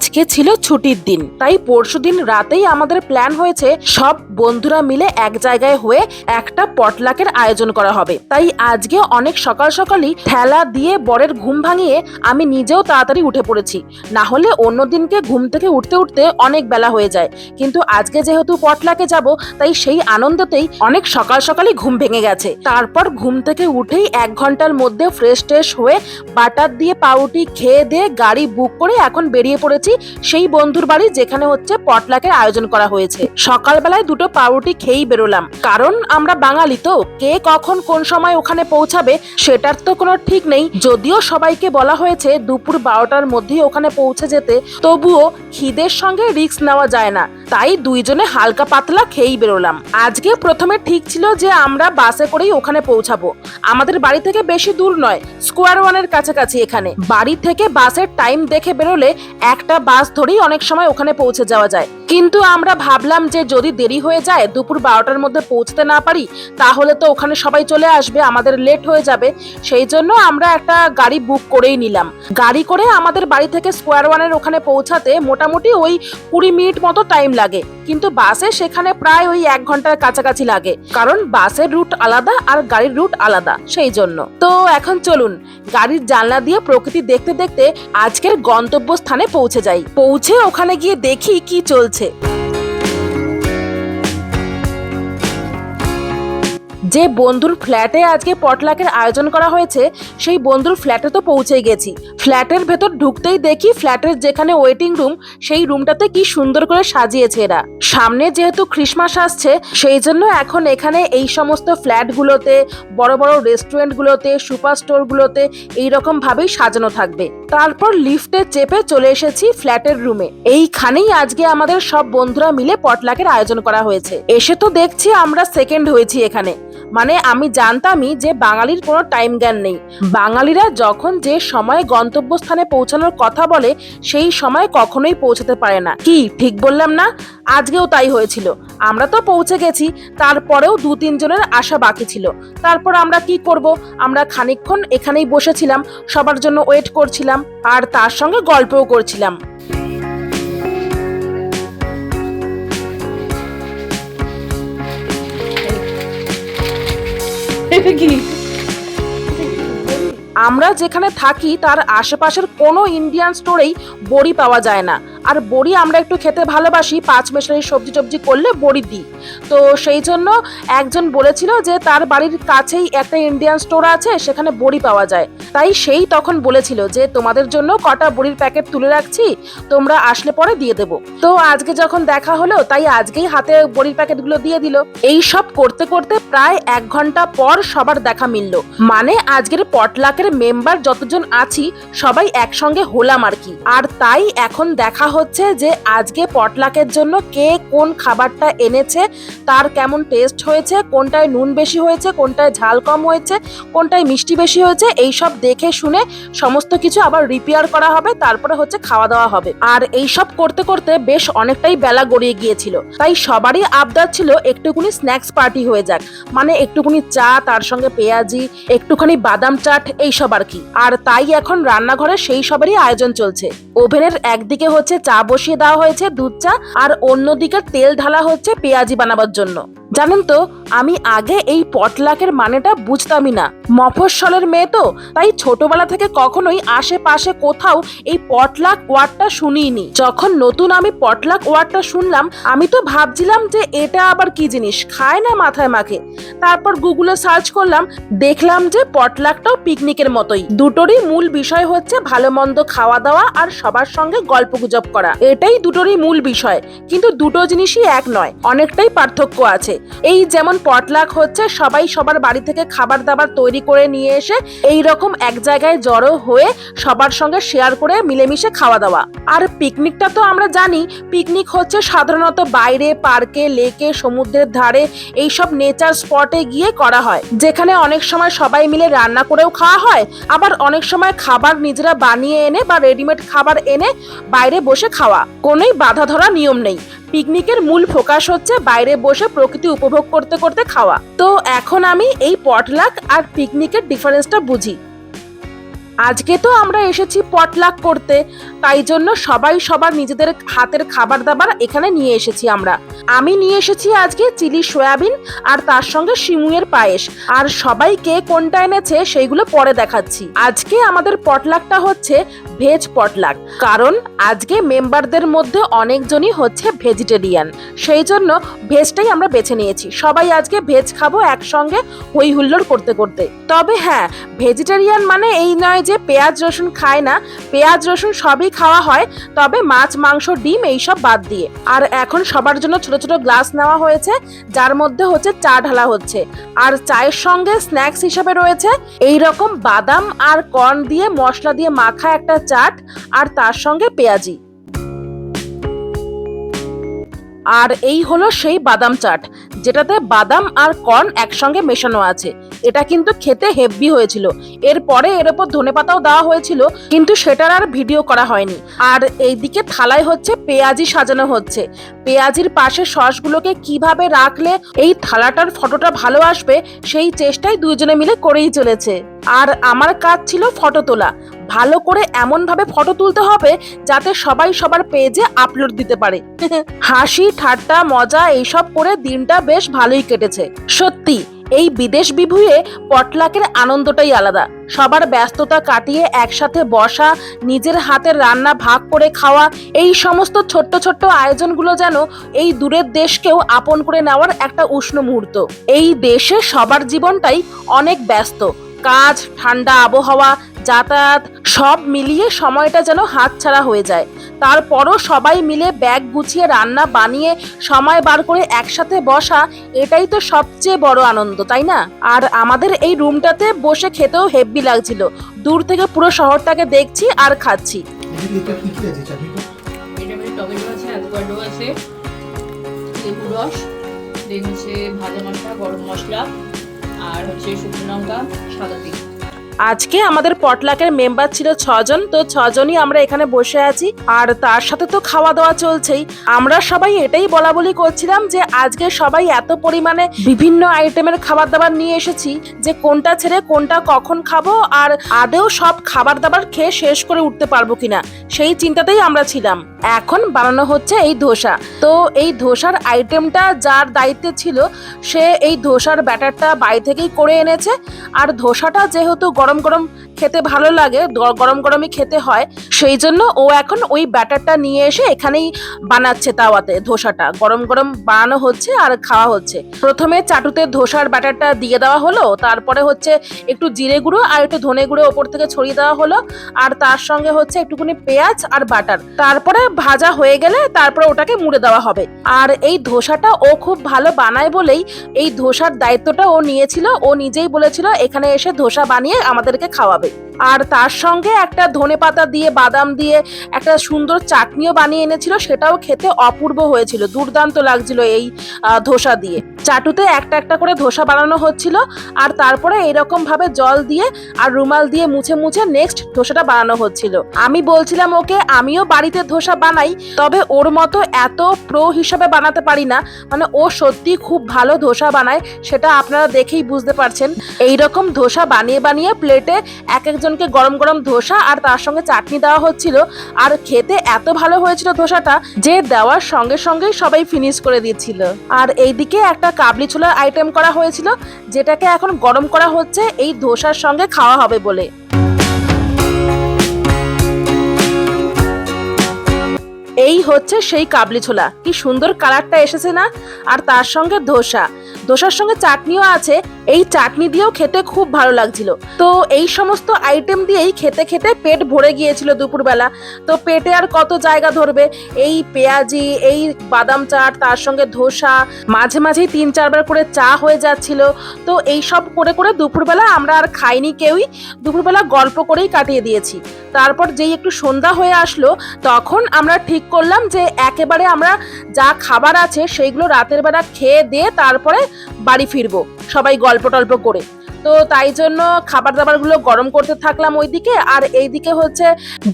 আজকে ছিল ছুটির দিন। তাই পরশুদিন রাতেই আমাদের প্ল্যান হয়েছে সব বন্ধুরা মিলে এক জায়গায় হয়ে একটা পটলাকের আয়োজন করা হবে। তাই আজকে অনেক সকাল সকালই ঠেলা দিয়ে বরের ঘুম ভাঙিয়ে আমি নিজেও তাড়াতাড়ি উঠে পড়েছি। না হলে অন্য দিনকে ঘুম থেকে উঠতে উঠতে অনেক বেলা হয়ে যায়। কিন্তু আজকে যেহেতু পটলাকে যাব, তাই সেই আনন্দতেই অনেক সকাল সকালই ঘুম ভেঙে গেছে। তারপর ঘুম থেকে উঠেই এক ঘণ্টার মধ্যে ফ্রেশ ট্রেশ হয়ে বাটার দিয়ে পাউরুটি খেয়ে দিয়ে গাড়ি বুক করে এখন বেরিয়ে পড়েছি সেই বন্ধুর বাড়ি যেখানে হচ্ছে পটলাকের আয়োজন করা হয়েছে। সকালবেলায় দুটো পাউরুটি খেয়েই বেরোলাম। কারণ আমরা বাঙালি তো, কে কখন কোন সময় ওখানে পৌঁছাবে সেটার তো কোনো ঠিক নেই। যদিও সবাইকে বলা হয়েছে দুপুর বারোটার মধ্যেই ওখানে পৌঁছে যেতে, তবুও খিদের সঙ্গে রিস্ক নেওয়া যায় না। তাই দুইজনে হালকা পাতলা খেয়েই বেরোলাম। আজকে প্রথমে ঠিক ছিল যে আমরা বাসে করেই ওখানে পৌঁছাবো। আমাদের বাড়ি থেকে বেশি দূর নয়, স্কোয়ার ওয়ানের কাছাকাছি এখানে। বাড়ি থেকে বাসের টাইম দেখে বেরোলে একটা বাস ধরেই অনেক সময় ওখানে পৌঁছে যাওয়া যায়। কিন্তু আমরা ভাবলাম যে যদি দেরি হয়ে যায়, দুপুর বারোটার মধ্যে পৌঁছতে না পারি, তাহলে তো ওখানে সবাই চলে আসবে, আমাদের লেট হয়ে যাবে। সেই জন্য আমরা একটা গাড়ি বুক করেই নিলাম। গাড়ি করে আমাদের বাড়ি থেকে স্কোয়ার ওয়ানের ওখানে পৌঁছাতে মোটামুটি ওই কুড়ি মিনিট মতো টাইম লাগে। কিন্তু বাসে সেখানে প্রায় ওই এক ঘণ্টার কাছাকাছি লাগে। কারণ বাসের রুট আলাদা আর গাড়ির রুট আলাদা, সেই জন্য। তো এখন চলুন, গাড়ির জানলা দিয়ে প্রকৃতি দেখতে দেখতে আজকের গন্তব্য স্থানে পৌঁছে যাই। পৌঁছে ওখানে গিয়ে দেখি কি চলছে। যে বন্ধুর ফ্ল্যাটে আজকে পটলাকের আয়োজন করা হয়েছে, সেই বন্ধুর ফ্ল্যাটে তো পৌঁছে গেছি। ফ্ল্যাটের ভেতর ঢুকতেই দেখি ফ্ল্যাটের যেখানে ওয়েটিং রুম সেই রুমটাতে কি সুন্দর করে সাজিয়েছে এরা। সামনে যেহেতু খ্রিসমাস আসছে, সেই জন্য এখন এখানে এই সমস্ত ফ্ল্যাটগুলোতে, বড় বড় রেস্টুরেন্টগুলোতে সুপার স্টোরগুলোতে এইরকম ভাবেই সাজানো থাকবে। তারপর লিফটে চেপে চলে এসেছি ফ্ল্যাটের রুমে। এইখানেই আজকে আমাদের সব বন্ধুরা মিলে পটলাকের আয়োজন করা হয়েছে। এসে তো দেখছি আমরা সেকেন্ড হয়েছি এখানে। মানে আমি জানতামই যে বাঙালির কোনো টাইম জ্ঞান নেই। বাঙালিরা যখন যে সময় গন্তব্যস্থানে পৌঁছানোর কথা বলে, সেই সময় কখনোই পৌঁছাতে পারে না। কি, ঠিক বললাম না? আজকেও তাই হয়েছিল। আমরা তো পৌঁছে গেছি, তারপরেও দু তিনজনের আশা বাকি ছিল। তারপর আমরা কি করব? আমরা খানিকক্ষণ এখানেই বসেছিলাম, সবার জন্য ওয়েট করছিলাম, আর তার সঙ্গে গল্পও করছিলাম। আমরা যেখানে থাকি, তার আশেপাশের কোনো ইন্ডিয়ান স্টোরেই বড়ি পাওয়া যায় না। আর বড়ি আমরা একটু খেতে ভালোবাসি, পাঁচ মেশালি সবজি টবজি করলে বড়ি দিই। তো সেই জন্য একজন বলেছিল যে তার বাড়ির কাছেই একটা ইন্ডিয়ান স্টোর আছে, সেখানে বড়ি পাওয়া যায়। তাই সেই তখন বলেছিল যে তোমাদের জন্য কটা বড়ির প্যাকেট তুলে রাখছি, তোমরা আসলে পরে দিয়ে দেবো। তো আজকে যখন দেখা হলো, তাই আজকেই হাতে বড়ির প্যাকেটগুলো দিয়ে দিল। এই সব করতে করতে প্রায় এক ঘণ্টা পর সবার দেখা মিলল। মানে আজকের পটলাকের মেম্বার যতজন আছি, সবাই একসঙ্গে হলাম আর কি। আর তাই এখন দেখা হচ্ছে যে আজকে পটলাকের জন্য কে কোন খাবারটা এনেছে, তার কেমন টেস্ট হয়েছে, কোনটায় নুন বেশি হয়েছে, কোনটায় ঝাল কম হয়েছে, কোনটায় মিষ্টি বেশি হয়েছে এই সব দেখে শুনে সমস্ত কিছু আবার রিপেয়ার করা হবে, তারপরে হচ্ছে খাওয়া দাওয়া হবে। আর এই সব করতে করতে বেশ অনেকটাই বেলা গড়িয়ে গিয়েছিল। তাই সবারই আবদার ছিল একটুকুনি স্ন্যাক্স পার্টি হয়ে যাক। মানে একটুকুনি চা, তার সঙ্গে পেঁয়াজি, একটুখানি বাদাম চাট, এইসব আর কি। আর তাই এখন রান্নাঘরে সেই সবেরই আয়োজন চলছে। ওভেনের একদিকে হচ্ছে চা বসিয়ে দেওয়া হয়েছে, দুধ চা, আর অন্যদিকে তেল ঢালা হচ্ছে পেঁয়াজি বানাবার জন্য। জানেন তো আমি আগে এই পটলাকের মানেটা বুঝতামই না। মফস্বলের মেয়ে তো, তাই ছোটবেলা থেকে কখনোই আশেপাশে কোথাও এই পটলাক ওয়ার্ডটা শুনিনি। যখন নতুন আমি পটলাক ওয়ার্ডটা শুনলাম, আমি তো ভাবছিলাম যে এটা আবার কি জিনিস, খায় না মাথায় মাখে। তারপর গুগলে সার্চ করলাম, দেখলাম যে পটলাকটাও পিকনিকের মতোই। দুটোরই মূল বিষয় হচ্ছে ভালো মন্দ খাওয়া দাওয়া আর সবার সঙ্গে গল্প গুজব করা। এটাই দুটোরই মূল বিষয়, কিন্তু দুটো জিনিসই এক নয়, অনেকটাই পার্থক্য আছে। এই যেমন পটলাক হচ্ছে, সবাই সবার বাড়ি থেকে খাবার দাবার তৈরি করে নিয়ে এসে এই রকম এক জায়গায় জড়ো হয়ে সবার সঙ্গে শেয়ার করে মিলেমিশে খাওয়া দাওয়া। আর পিকনিকটা তো আমরা জানি পিকনিক হচ্ছে সাধারণত বাইরে পার্কে লেকে সমুদ্রের ধারে এইসব নেচার স্পটে গিয়ে করা হয়। যেখানে অনেক সময় সবাই মিলে রান্না করেও খাওয়া হয়, আবার অনেক সময় খাবার নিজেরা বানিয়ে এনে বা রেডিমেড খাবার এনে বাইরে বসে খাওয়া। কোনোই বাধা ধরা নিয়ম নেই। পিকনিকের মূল ফোকাস হচ্ছে বাইরে বসে প্রকৃতি উপভোগ করতে করতে খাওয়া। তো এখন আমি এই পটলাক আর পিকনিকের ডিফারেন্সটা বুঝি। আজকে তো আমরা এসেছি পটলাক করতে, তাই জন্য সবাই সবার নিজেদের হাতের খাবার দাবার এখানে নিয়ে এসেছি আমরা। আমি নিয়ে এসেছি আজকে চিলি সয়াবিন আর তার সঙ্গে শিমুয়ের পায়েস। আর সবাই কে কোনটা এনেছে সেইগুলো পরে দেখাচ্ছি। আজকে আমাদের পটলাকটা হচ্ছে ভেজ পটলাক কারণ আজকে মেম্বারদের মধ্যে অনেকজনই হচ্ছে ভেজিটেরিয়ান সেই জন্য ভেজটাই আমরা বেছে নিয়েছি। সবাই আজকে ভেজ খাব একসঙ্গে হই হুল্লোড় করতে করতে। তবে হ্যাঁ ভেজিটেরিয়ান মানে এই নয় যে পেঁয়াজ, রসুন খায় না, পেঁয়াজ, রসুন সবই খাওয়া হয়, তবে মাছ, মাংস, ডিম এইসব বাদ দিয়ে। আর এখন সবার জন্য ছোট ছোট গ্লাস নেওয়া হয়েছে, যার মধ্যে হচ্ছে চা ঢালা হচ্ছে। আর চায়ের সঙ্গে স্ন্যাক্স হিসেবে রয়েছে এই রকম বাদাম আর কর্ন দিয়ে মশলা দিয়ে মাখা একটা চাট, আর তার সঙ্গে পেঁয়াজি। আর এই হলো সেই বাদাম চাট, যেটাতে বাদাম আর কর্ন একসঙ্গে মেশানো আছে। এটা কিন্তু খেতে হেভি হয়েছিল। এরপরে এর ওপর ধনেপাতাও দেওয়া হয়েছিল, কিন্তু সেটার আর ভিডিও করা হয়নি। আর এইদিকে থালায় হচ্ছে পেঁয়াজি সাজানো হচ্ছে। পেঁয়াজির পাশে সসগুলোকে কীভাবে রাখলে এই থালাটার ফটোটা ভালো আসবে, সেই চেষ্টাই দুইজনে মিলে করেই চলেছে। আর আমার কাজ ছিল ফটো তোলা। ভালো করে এমন ভাবে ফটো তুলতে হবে, যাতে সবাই সবার পেজে আপলোড দিতে পারে। হাসি, ঠাট্টা, মজা, এইসব করে দিনটা বেশ ভালোই কেটেছে। সত্যি এই বিদেশ বিভুয়ে পটলাকের আনন্দটাই আলাদা। সবার ব্যস্ততা কাটিয়ে একসাথে বসা, নিজের হাতের রান্না ভাগ করে খাওয়া, এই সমস্ত ছোট্ট ছোট্ট আয়োজনগুলো যেন এই দূরের দেশকেও আপন করে নেওয়ার একটা উষ্ণ মুহূর্ত। এই দেশে সবার জীবনটাই অনেক ব্যস্ত। কাজ, ঠান্ডা আবহাওয়া যাতায়াত সব মিলিয়ে সময়টা যেন হাতছাড়া হয়ে যায়। তারপরও সবাই মিলে ব্যাগ গুছিয়ে রান্না বানিয়ে সময় বার করে একসাথে বসা এটাই তো সবচেয়ে বড় আনন্দ তাই না? আর আমাদের এই রুমটাতে বসে খেতেও হেব্বি লাগছিল। দূর থেকে পুরো শহরটাকে দেখছি আর খাচ্ছি। টমেটো আছে লেবু রস দেন হচ্ছে ভাজা মশলা গরম মশলা আর হচ্ছে শুকনো লঙ্কা সাদা তেল। আজকে আমাদের পটলাকের মেম্বার ছিল ছজন, তো ছজনই আমরা এখানে বসে আছি। আর তার সাথে তো খাওয়া দাওয়া চলছেই। আমরা সবাই এটাই বলা বলি করছিলাম যে, আজকে সবাই এত পরিমাণে বিভিন্ন আইটেমের খাবার দাবার নিয়ে এসেছি যে, কোনটা ছেড়ে কোনটা কখন খাব আর আদেও সব খাবার দাবার খেয়ে শেষ করে উঠতে পারব কিনা, সেই চিন্তাতেই আমরা ছিলাম। এখন বানানো হচ্ছে এই ধোসা। তো এই ধোসার আইটেমটা যার দায়িত্বে ছিল, সে এই ধোসার ব্যাটারটা বাড়ি থেকেই করে এনেছে। আর ধোসাটা যেহেতু গরম গরম খেতে ভালো লাগে গরম গরমই খেতে হয়, সেই জন্য ও এখন ওই ব্যাটারটা নিয়ে এসে এখানেই বানাচ্ছে তাওয়াতে ধোসাটা। গরম গরম বানানো হচ্ছে আর খাওয়া হচ্ছে। প্রথমে চাটুতে ধোসার ব্যাটারটা দিয়ে দেওয়া হলো, তারপরে হচ্ছে একটু জিরে গুঁড়ো আর একটু ধনে গুঁড়ো ওপর থেকে ছড়িয়ে দেওয়া হলো, আর তার সঙ্গে হচ্ছে একটুখানি পেঁয়াজ আর বাটার। তারপরে ভাজা হয়ে গেলে তারপরে ওটাকে মুড়ে দেওয়া হবে। আর এই ধোসাটা ও খুব ভালো বানায় বলেই এই ধোসার দায়িত্বটা ও নিয়েছিল। ও নিজেই বলেছিল, এখানে এসে ধোসা বানিয়ে আমাদেরকে খাওয়াবে। Bye. আর তার সঙ্গে একটা ধনে পাতা দিয়ে, বাদাম দিয়ে একটা সুন্দর চাটনিও বানিয়ে এনেছিল, সেটাও খেতে অপূর্ব হয়েছিল, দুর্দান্ত লাগছিল এই ধোসা দিয়ে। চাটুতে একটা একটা করে ধোসা বানানো হচ্ছিল, আর তারপরে এইরকম ভাবে জল দিয়ে আর রুমাল দিয়ে মুছে মুছে নেক্সট ধোসাটা বানানো হচ্ছিল। আমি বলছিলাম ওকে, আমিও বাড়িতে ধোসা বানাই, তবে ওর মতো এত প্রো হিসাবে বানাতে পারি না মানে ও সত্যি খুব ভালো ধোসা বানায়, সেটা আপনারা দেখেই বুঝতে পারছেন। এই রকম ধোসা বানিয়ে বানিয়ে প্লেটে এক একজনকে গরম গরম ধোসা আর তার সঙ্গে চাটনি দেওয়া হচ্ছিল। আর খেতে এত ভালো হয়েছিল ধোসাটা যে দেওয়ার সঙ্গে সঙ্গেই সবাই ফিনিশ করে দিচ্ছিল আর এইদিকে একটা কাবলি ছোলার আইটেম করা হয়েছিল, যেটাকে এখন গরম করা হচ্ছে, এই ধোসার সঙ্গে খাওয়া হবে বলে। এই হচ্ছে সেই কাবলি ছোলা। কি সুন্দর কালারটা এসেছে না? আর তার সঙ্গে ধোসা। ধোসার সঙ্গে চাটনিও আছে, এই চাটনি দিয়েও খেতে খুব ভালো লাগছিল। তো এই সমস্ত আইটেম দিয়েই খেতে খেতে পেট ভরে গিয়েছিল দুপুরবেলা। তো পেটে আর কত জায়গা ধরবে? এই পেঁয়াজি, এই বাদাম চাট, তার সঙ্গে ধোসা, মাঝে মাঝেই তিন চারবার করে চা হয়ে যাচ্ছিল। তো এই সব করে করে দুপুরবেলা আমরা আর খাইনি কেউই। দুপুরবেলা গল্প করেই কাটিয়ে দিয়েছি। তারপর যেই একটু সন্ধ্যা হয়ে আসলো, তখন আমরা ঠিক করলাম যে একেবারে আমরা যা খাবার আছে, সেইগুলো রাতের বেলা খেয়ে দিয়ে তারপরে বাড়ি ফিরবো, সবাই গল্প টল্প করে। তো তাই জন্য খাবার দাবারগুলো গরম করতে থাকলাম ওইদিকে, আর এইদিকে হচ্ছে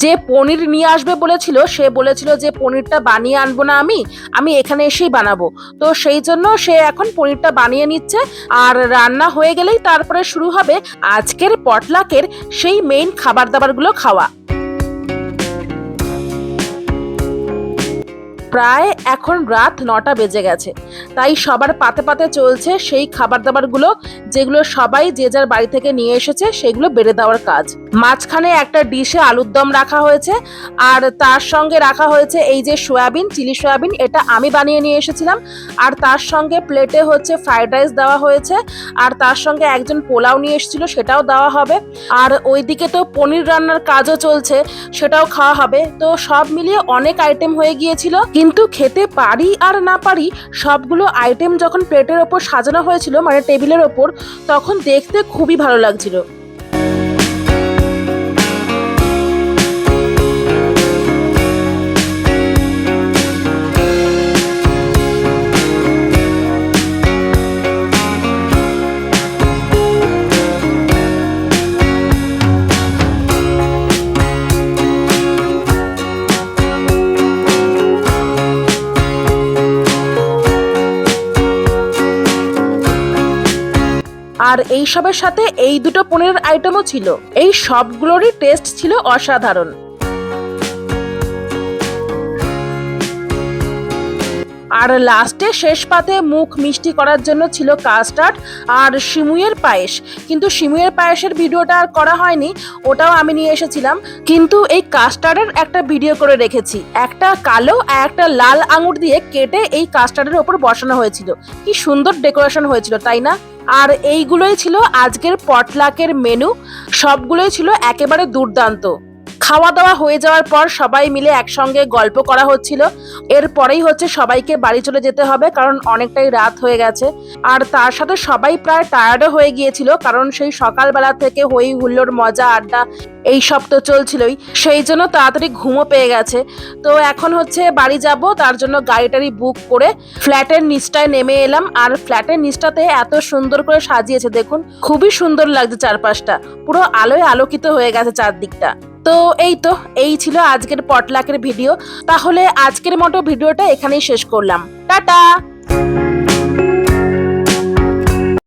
যে পনির নিয়ে আসবে বলেছিল, সে বলেছিল যে পনিরটা বানিয়ে আনব না আমি আমি এখানে এসেই বানাবো। তো সেই জন্য সে এখন পনিরটা বানিয়ে নিচ্ছে, আর রান্না হয়ে গেলেই তারপরে শুরু হবে আজকের পটলাকের সেই মেইন খাবার দাবারগুলো খাওয়া। প্রায় এখন রাত নটা বেজে গেছে। তাই সবার পাতে পাতে চলছে সেই খাবার দাবারগুলো যেগুলো সবাই যে যার বাড়ি থেকে নিয়ে এসেছে সেগুলো বেড়ে দেওয়ার কাজ। মাঝখানে একটা ডিশে আলুর দম রাখা হয়েছে আর তার সঙ্গে রাখা হয়েছে এই যে সয়াবিন, চিলি সয়াবিন, এটা আমি বানিয়ে নিয়ে এসেছিলাম। আর তার সঙ্গে প্লেটে হচ্ছে ফ্রাইড রাইস দেওয়া হয়েছে আর তার সঙ্গে একজন পোলাও নিয়ে এসেছিল, সেটাও দেওয়া হবে। আর ওইদিকে তো পনির রান্নার কাজও চলছে, সেটাও খাওয়া হবে। তো সব মিলিয়ে অনেক আইটেম হয়ে গিয়েছিল। কিন্তু খেতে পারি আর না পারি, সবগুলো আইটেম যখন প্লেটের ওপর সাজানো হয়েছিল মানে টেবিলের ওপর, তখন দেখতে খুবই ভালো লাগছিল। আর এই সবের সাথে এই দুটো পনিরের আইটেমও ছিল। এই সবগুলোরই টেস্ট ছিল অসাধারণ। আর লাস্টে শেষ পাতে মুখ মিষ্টি করার জন্য ছিল কাস্টার্ড আর শিমুয়ের পায়েস। কিন্তু শিমুয়ের পায়েসের ভিডিওটা আর করা হয়নি, ওটাও আমি নিয়ে এসেছিলাম। কিন্তু এই কাস্টার্ডের একটা ভিডিও করে রেখেছি। একটা কালো আর একটা লাল আঙুর দিয়ে কেটে এই কাস্টার্ডের ওপর বসানো হয়েছিল। কি সুন্দর ডেকোরেশন হয়েছিল, তাই না? আর এইগুলোই ছিল আজকের পটলাকের মেনু সবগুলোই ছিল একেবারে দুর্দান্ত। খাওয়া দাওয়া হয়ে যাওয়ার পর সবাই মিলে একসঙ্গে গল্প করা হচ্ছিল। এরপরেই হচ্ছে সবাইকে বাড়ি চলে যেতে হবে, কারণ অনেকটাই রাত হয়ে গেছে। আর তার সাথে সবাই প্রায় টায়ার্ডও হয়ে গিয়েছিল, কারণ সেই সকালবেলা থেকে হই হুল্লোর মজা, আড্ডা এই সব তো চলছিলই। সেই জন্য তাড়াতাড়ি ঘুমও পেয়ে গেছে। তো এখন হচ্ছে বাড়ি যাব, তার জন্য গাড়ি টাড়ি বুক করে ফ্ল্যাটের নিচটায় নেমে এলাম। আর ফ্ল্যাটের নিচটাতে এত সুন্দর করে সাজিয়েছে, দেখুন। খুবই সুন্দর লাগছে চারপাশটা। পুরো আলোয় আলোকিত হয়ে গেছে চারদিকটা। তো এই তো, এই ছিল আজকের পটলাকের ভিডিও। তাহলে আজকের মতো ভিডিওটা এখানেই শেষ করলাম। টাটা!